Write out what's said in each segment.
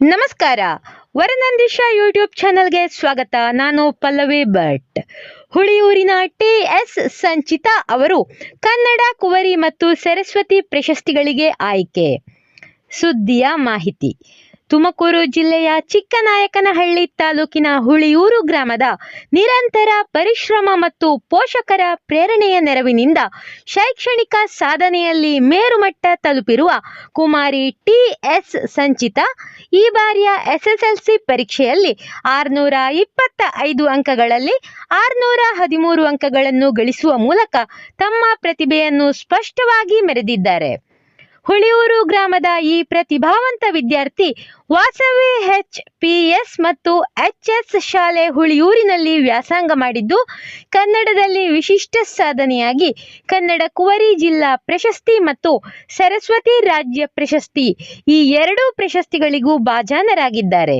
ನಮಸ್ಕಾರ. ವರನಂದಿಶ ಯೂಟ್ಯೂಬ್ ಚಾನಲ್ಗೆ ಸ್ವಾಗತ. ನಾನು ಪಲ್ಲವಿ ಭಟ್. ಹುಳಿಯೂರಿನ ಟಿ ಎಸ್ ಸಂಚಿತಾ ಅವರು ಕನ್ನಡ, ಕುವರಿ ಮತ್ತು ಸರಸ್ವತಿ ಪ್ರಶಸ್ತಿಗಳಿಗೆ ಆಯ್ಕೆ. ಸುದ್ದಿಯ ಮಾಹಿತಿ. ತುಮಕೂರು ಜಿಲ್ಲೆಯ ಚಿಕ್ಕನಾಯಕನಹಳ್ಳಿ ತಾಲೂಕಿನ ಹುಳಿಯೂರು ಗ್ರಾಮದ ನಿರಂತರ ಪರಿಶ್ರಮ ಮತ್ತು ಪೋಷಕರ ಪ್ರೇರಣೆಯ ನೆರವಿನಿಂದ ಶೈಕ್ಷಣಿಕ ಸಾಧನೆಯಲ್ಲಿ ಮೇರುಮಟ್ಟ ತಲುಪಿರುವ ಕುಮಾರಿ ಟಿ ಎಸ್ ಸಂಚಿತಾ ಈ ಬಾರಿಯ ಎಸ್ಎಸ್ಎಲ್ಸಿ ಪರೀಕ್ಷೆಯಲ್ಲಿ ಆರುನೂರ ಇಪ್ಪತ್ತ ಐದು ಅಂಕಗಳಲ್ಲಿ ಆರುನೂರ ಹದಿಮೂರು ಅಂಕಗಳನ್ನು ಗಳಿಸುವ ಮೂಲಕ ತಮ್ಮ ಪ್ರತಿಭೆಯನ್ನು ಸ್ಪಷ್ಟವಾಗಿ ಮೆರೆದಿದ್ದಾರೆ. ಹುಳಿಯೂರು ಗ್ರಾಮದ ಈ ಪ್ರತಿಭಾವಂತ ವಿದ್ಯಾರ್ಥಿ ವಾಸವಿ ಎಚ್ ಪಿ ಎಸ್ ಮತ್ತು ಎಚ್ ಎಸ್ ಶಾಲೆ ಹುಳಿಯೂರಿನಲ್ಲಿ ವ್ಯಾಸಂಗ ಮಾಡಿದ್ದು, ಕನ್ನಡದಲ್ಲಿ ವಿಶಿಷ್ಟ ಸಾಧನೆಯಾಗಿ ಕನ್ನಡ ಕುವರಿ ಜಿಲ್ಲಾ ಪ್ರಶಸ್ತಿ ಮತ್ತು ಸರಸ್ವತಿ ರಾಜ್ಯ ಪ್ರಶಸ್ತಿ ಈ ಎರಡೂ ಪ್ರಶಸ್ತಿಗಳಿಗೂ ಭಾಜನರಾಗಿದ್ದಾರೆ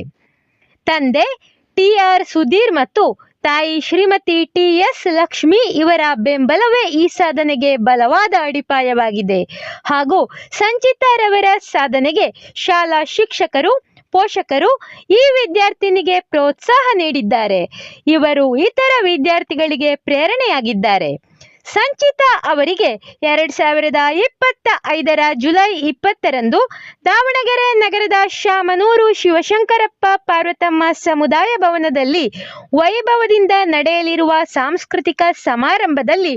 ತಂದೆ ಟಿ ಆರ್ ಸುಧೀರ್ ಮತ್ತು ತಾಯಿ ಶ್ರೀಮತಿ ಟಿ ಎಸ್ ಲಕ್ಷ್ಮಿ ಇವರ ಬೆಂಬಲವೇ ಈ ಸಾಧನೆಗೆ ಬಲವಾದ ಅಡಿಪಾಯವಾಗಿದೆ. ಹಾಗೂ ಸಂಚಿತಾರವರ ಸಾಧನೆಗೆ ಶಾಲಾ ಶಿಕ್ಷಕರು, ಪೋಷಕರು, ಈ ವಿದ್ಯಾರ್ಥಿನಿಗೆ ಪ್ರೋತ್ಸಾಹ ನೀಡಿದ್ದಾರೆ. ಇವರು ಇತರ ವಿದ್ಯಾರ್ಥಿಗಳಿಗೆ ಪ್ರೇರಣೆಯಾಗಿದ್ದಾರೆ. ಸಂಚಿತಾ ಅವರಿಗೆ ಎರಡ್ ಸಾವಿರದ ಇಪ್ಪತ್ತ ಐದರ ಜುಲೈ ಇಪ್ಪತ್ತರಂದು ದಾವಣಗೆರೆ ನಗರದ ಶಾಮನೂರು ಶಿವಶಂಕರಪ್ಪ ಪಾರ್ವತಮ್ಮ ಸಮುದಾಯ ಭವನದಲ್ಲಿ ವೈಭವದಿಂದ ನಡೆಯಲಿರುವ ಸಾಂಸ್ಕೃತಿಕ ಸಮಾರಂಭದಲ್ಲಿ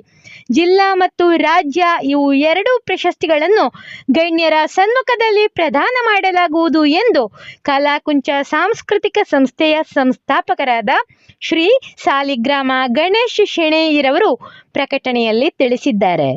ಜಿಲ್ಲಾ ಮತ್ತು ರಾಜ್ಯ ಇವು ಎರಡೂ ಪ್ರಶಸ್ತಿಗಳನ್ನು ಗಣ್ಯರ ಸನ್ಮುಖದಲ್ಲಿ ಪ್ರದಾನ ಮಾಡಲಾಗುವುದು ಎಂದು ಕಲಾಕುಂಚ ಸಾಂಸ್ಕೃತಿಕ ಸಂಸ್ಥೆಯ ಸಂಸ್ಥಾಪಕರಾದ ಶ್ರೀ ಸಾಲಿಗ್ರಾಮ ಗಣೇಶ್ ಶೆಣೆಯಿರವರು ಪ್ರಕಟಣೆಯಲ್ಲಿ ತಿಳಿಸಿದ್ದಾರೆ.